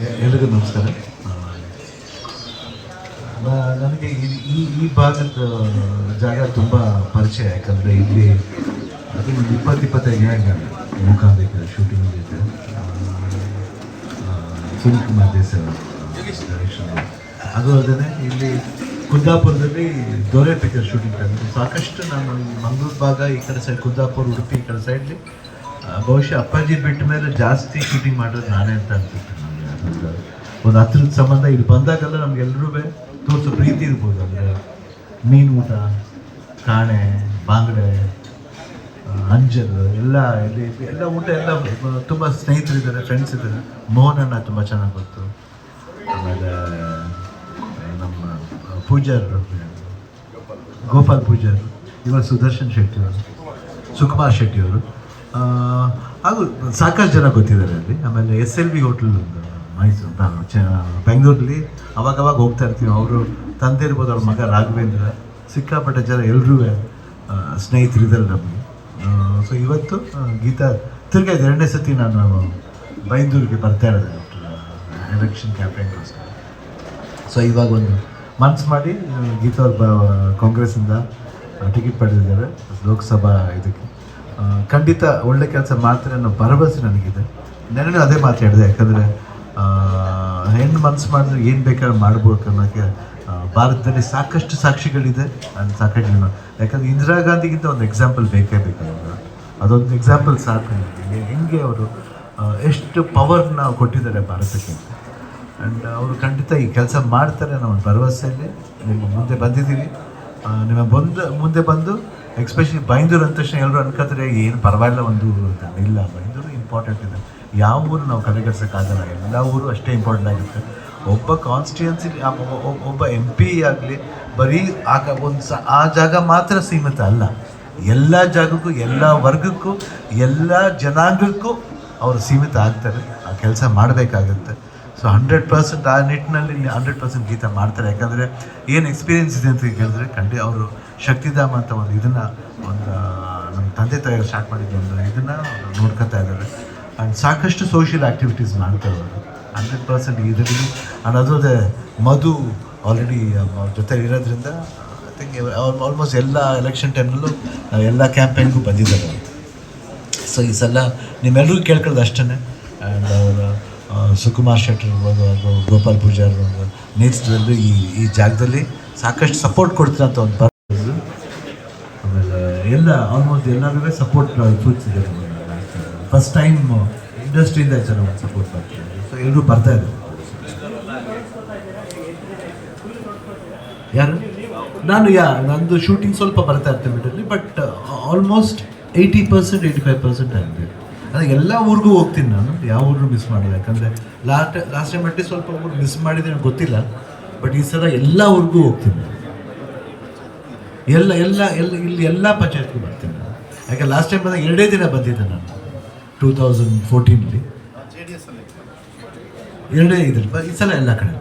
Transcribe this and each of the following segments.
ಎಲ್ರಿಗೂ ನಮಸ್ಕಾರ. ನನಗೆ ಈ- ಈ ಭಾಗದ ಜಾಗ ತುಂಬ ಪರಿಚಯ, ಯಾಕಂದರೆ ಇಲ್ಲಿ ಅದು ಒಂದು ಇಪ್ಪತ್ತು ಇಪ್ಪತ್ತೈದು ದಿನ ಮುಖಾಂತರ ಶೂಟಿಂಗ್ ಇದೆ ಸುನಿಲ್ ಕುಮಾರ್ ದೇಸಾಯಿ ಅದು ಅಲ್ಲದೆ ಇಲ್ಲಿ ಕುಂದಾಪುರದಲ್ಲಿ ದೊರೆ ಪಿಕ್ಚರ್ ಶೂಟಿಂಗ್ ಆಗಿದೆ ಸಾಕಷ್ಟು ನಾನು ಮಂಗಳೂರು ಭಾಗ ಈ ಕಡೆ ಸೈಡ್ ಕುಂದಾಪುರ, ಉಡುಪಿ ಈ ಕಡೆ ಸೈಡ್ಲಿ ಬಹುಶಃ ಅಪ್ಪಾಜಿ ಬಿಟ್ಟ ಮೇಲೆ ಜಾಸ್ತಿ ಶೂಟಿಂಗ್ ಮಾಡೋದು ನಾನೇ ಅಂತ ಅನ್ಸುತ್ತೆ. ಅದೊಂದು ಒಂದು ಹತ್ರದ ಸಂಬಂಧ ಇಲ್ಲಿ ಬಂದಾಗೆಲ್ಲ ನಮ್ಗೆಲ್ಲರೂ ತೋರಿಸೋ ಪ್ರೀತಿ ಇರ್ಬೋದು ಅಂದರೆ ಮೀನು ಊಟ ಕಾಣೆ ಬಾಂಗಡೆ ಅಂಜಲ್ ಎಲ್ಲ ಇಲ್ಲಿ ಎಲ್ಲ ಊಟ ಎಲ್ಲ ತುಂಬ ಸ್ನೇಹಿತರಿದ್ದಾರೆ ಫ್ರೆಂಡ್ಸ್ ಇದ್ದಾರೆ. ಮೋಹನಣ್ಣ ತುಂಬ ಚೆನ್ನಾಗಿ ಗೊತ್ತು ಆಮೇಲೆ ನಮ್ಮ ಪೂಜಾರ್ ಗೋಪಾಲ್ ಪೂಜಾರ್ ಇವಾಗ ಸುದರ್ಶನ್ ಶೆಟ್ಟಿ ಅವರು ಸುಕುಮಾರ್ ಶೆಟ್ಟಿ ಅವರು. ಆ, ಹಾಗೂ ಸಾಕಷ್ಟು ಜನ ಗೊತ್ತಿದ್ದಾರೆ ಅಲ್ಲಿ. ಆಮೇಲೆ S L V hotel Mysuru ಬೆಂಗಳೂರಲ್ಲಿ ಅವಾಗವಾಗ ಹೋಗ್ತಾ ಇರ್ತೀವಿ ಅವರು ತಂದೆ ಇರ್ಬೋದು ಅವ್ರ ಮಗ ರಾಘವೇಂದ್ರ. ಸಿಕ್ಕಾಪಟ್ಟೆ ಜನ ಎಲ್ಲರೂ ಸ್ನೇಹಿತರಿದ್ದಾರೆ ನಮಗೆ. ಸೊ ಇವತ್ತು ಗೀತಾ, ತಿರ್ಗಿ ಎರಡನೇ ಸತಿ ನಾನು ಬೈಂದೂರಿಗೆ ಬರ್ತಾ ಇರೋದು ಎಲೆಕ್ಷನ್ ಕ್ಯಾಂಪೇನ್ಗೋಸ್ಕರ ಸೊ ಇವಾಗ ಒಂದು ಮನ್ಸು ಮಾಡಿ ಗೀತಾ ಅವ್ರ ಬ, ಕಾಂಗ್ರೆಸ್ಸಿಂದ ಟಿಕೆಟ್ ಪಡೆದಿದ್ದಾರೆ, ಲೋಕಸಭಾ ಇದಕ್ಕೆ. ಖಂಡಿತ ಒಳ್ಳೆ ಕೆಲಸ ಮಾಡ್ತಾರೆ ಅನ್ನೋ ಭರವಸೆ ನನಗಿದೆ. ನೆನೆ ಅದೇ ಮಾತಾಡಿದೆ, ಯಾಕಂದರೆ ಹೆಣ್ಣು ಮನ್ಸು ಮಾಡಿದ್ರೆ ಏನು ಬೇಕಾದ್ರೆ ಮಾಡ್ಬೋದು ಅನ್ನೋಕ್ಕೆ ಭಾರತದಲ್ಲಿ ಸಾಕಷ್ಟು ಸಾಕ್ಷಿಗಳಿದೆ. ಅಂತ ಸಾಕಷ್ಟು ಯಾಕಂದ್ರೆ ಇಂದಿರಾ ಗಾಂಧಿಗಿಂತ ಒಂದು ಎಕ್ಸಾಂಪಲ್ ಬೇಕೇ ಬೇಕು ನಮ್ಗೆ. ಅದೊಂದು ಎಕ್ಸಾಂಪಲ್ ಸಾಕು. ಹೆಂಗೆ ಅವರು ಎಷ್ಟು ಪವರ್ನ ಕೊಟ್ಟಿದ್ದಾರೆ ಭಾರತಕ್ಕೆ. ಆ್ಯಂಡ್ ಅವರು ಖಂಡಿತ ಈ ಕೆಲಸ ಮಾಡ್ತಾರೆ ಅನ್ನೋ ಒಂದು ಭರವಸೆಯಲ್ಲಿ ನಿಮ್ಮ ಮುಂದೆ ಬಂದಿದ್ದೀವಿ. ನಿಮ್ಮ ಬಂದು, ಮುಂದೆ ಬಂದು ಎಕ್ಸ್ಪೆಷಲಿ ಬೈಂದೂರು ಅಂದ ತಕ್ಷಣ ಎಲ್ಲರೂ ಅನ್ಕೋತಾರೆ, ಏನು ಪರವಾಗಿಲ್ಲ, ಒಂದು, ಇಲ್ಲ, ಬೈಂದೂರು ಇಂಪಾರ್ಟೆಂಟ್ ಇದೆ. ಯಾವ ಊರು ನಾವು ಕಡೆಗಣಿಸೋಕ್ಕಾಗಲ್ಲ ಎಲ್ಲ ಊರು ಅಷ್ಟೇ ಇಂಪಾರ್ಟೆಂಟ್ ಆಗುತ್ತೆ ಒಬ್ಬ ಕಾನ್ಸ್ಟಿಟ್ಯೂನ್ಸಿ ಒಬ್ಬ ಎಂ ಪಿ ಆಗಲಿ, ಬರೀ ಆಗ ಒಂದು ಸ, ಆ ಜಾಗ ಮಾತ್ರ ಸೀಮಿತ ಅಲ್ಲ. ಎಲ್ಲ ಜಾಗಕ್ಕೂ, ಎಲ್ಲ ವರ್ಗಕ್ಕೂ, ಎಲ್ಲ ಜನಾಂಗಕ್ಕೂ ಅವರು ಸೀಮಿತ ಆಗ್ತಾರೆ. ಆ ಕೆಲಸ ಮಾಡಬೇಕಾಗುತ್ತೆ. ಸೊ ಹಂಡ್ರೆಡ್ ಪರ್ಸೆಂಟ್ ಆ ನಿಟ್ಟಿನಲ್ಲಿ ಹಂಡ್ರೆಡ್ ಪರ್ಸೆಂಟ್ ಗೀತ ಮಾಡ್ತಾರೆ. ಯಾಕಂದರೆ ಏನು ಎಕ್ಸ್ಪೀರಿಯೆನ್ಸ್ ಇದೆ ಅಂತ ಕೇಳಿದ್ರೆ, ಖಂಡಿ ಅವರು ಶಕ್ತಿಧಾಮ ಅಂತ ಒಂದು ಇದನ್ನು, ಒಂದು ನಮ್ಮ ತಂದೆ ತಾಯಿಗಳು ಸ್ಟಾರ್ಟ್ ಮಾಡಿದ್ದು ಒಂದು ಇದನ್ನು ನೋಡ್ಕೊತಾ ಇದ್ದಾರೆ. ಆ್ಯಂಡ್ ಸಾಕಷ್ಟು ಸೋಷಿಯಲ್ ಆ್ಯಕ್ಟಿವಿಟೀಸ್ ಮಾಡ್ತಾ ಇದ್ದಾರೆ ಹಂಡ್ರೆಡ್ ಪರ್ಸೆಂಟ್ ಇದರಲ್ಲಿ. ಆ್ಯಂಡ್ ಅದಲ್ಲದೆ ಮಧು ಆಲ್ರೆಡಿ ಅವ್ರ ಜೊತೆ ಇರೋದ್ರಿಂದ ಐ ಥಿಂಕ್ ಆಲ್ಮೋಸ್ಟ್ ಎಲ್ಲ ಎಲೆಕ್ಷನ್ ಟೈಮಲ್ಲೂ ಎಲ್ಲ ಕ್ಯಾಂಪೇನ್ಗೂ ಬಂದಿದ್ದಾರೆ ಅವರು. ಸೊ ಈ ಸಲ ನಿಮ್ಮೆಲ್ಲರಿಗೂ ಕೇಳ್ಕೊಳ್ಳೋದು ಅಷ್ಟೇ ಆ್ಯಂಡ್ ಅವರ ಸುಕುಮಾರ್ ಶೆಟ್ಟಿ ಇರ್ಬೋದು, ಅವರು ಗೋಪಾಲ್ ಪೂಜಾರ್ ಇರ್ಬೋದು ನೇತೃತ್ವದಲ್ಲಿ ಈ ಈ ಜಾಗದಲ್ಲಿ ಸಾಕಷ್ಟು ಸಪೋರ್ಟ್ ಕೊಡ್ತೀರ ಅಂತ ಒಂದು ಆಮೇಲೆ ಎಲ್ಲ ಆಲ್ಮೋಸ್ಟ್ ಎಲ್ಲರೂ ಸಪೋರ್ಟ್ ಸೂಚಿಸಿದ್ದಾರೆ ಫಸ್ಟ್ ಟೈಮ್ ಇಂಡಸ್ಟ್ರಿಯಿಂದ ಚೆನ್ನಾಗಿ ಸಪೋರ್ಟ್ ಮಾಡ್ತಾರೆ. ಸೊ ಎಲ್ಲರೂ ಬರ್ತಾ ಇದ್ದಾರೆ. ಯಾರು? ನಾನು, ಯಾ, ನಂದು ಶೂಟಿಂಗ್ ಸ್ವಲ್ಪ ಬರ್ತಾ ಇರ್ತೇನೆ ಬಿಟ್ಟಲ್ಲಿ but almost eighty percent eighty five percent ಆಗಿದೆ. ಅಂದರೆ ಎಲ್ಲ ಊರಿಗೂ ಹೋಗ್ತೀನಿ ನಾನು, ಯಾವ ಊರು ಮಿಸ್ ಮಾಡಿದೆ ಯಾಕಂದರೆ ಲಾಸ್ಟ್ ಲಾಸ್ಟ್ ಟೈಮ್ ಅಟ್ಟಿ ಸ್ವಲ್ಪ ಊರು ಮಿಸ್ ಮಾಡಿದ್ರೆ ನನಗೆ ಗೊತ್ತಿಲ್ಲ ಬಟ್ ಈ ಸಲ ಎಲ್ಲ ಊರಿಗೂ ಹೋಗ್ತೀನಿ. ಎಲ್ಲ ಎಲ್ಲ ಎಲ್ಲ, ಇಲ್ಲಿ ಎಲ್ಲ ಪಂಚಾಯತ್ಗೂ ಬರ್ತೀನಿ ನಾನು. ಯಾಕೆ ಲಾಸ್ಟ್ ಟೈಮ್ ಬಂದಾಗ ಎರಡೇ ದಿನ ಬಂದಿದ್ದೆ ನಾನು. ಟೂ ತೌಸಂಡ್ ಫೋರ್ಟೀನಲ್ಲಿ ಎರಡೇ ಇದ್ರಲ್ಲಿ ಈ ಸಲ ಎಲ್ಲ ಕಡೆ.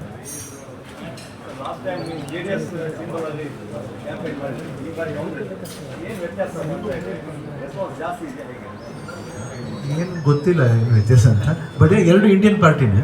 ಏನು ಗೊತ್ತಿಲ್ಲ ವ್ಯತ್ಯಾಸ ಅಂತ ಬಟ್ ಎರಡು ಇಂಡಿಯನ್ ಪಾರ್ಟಿನೇ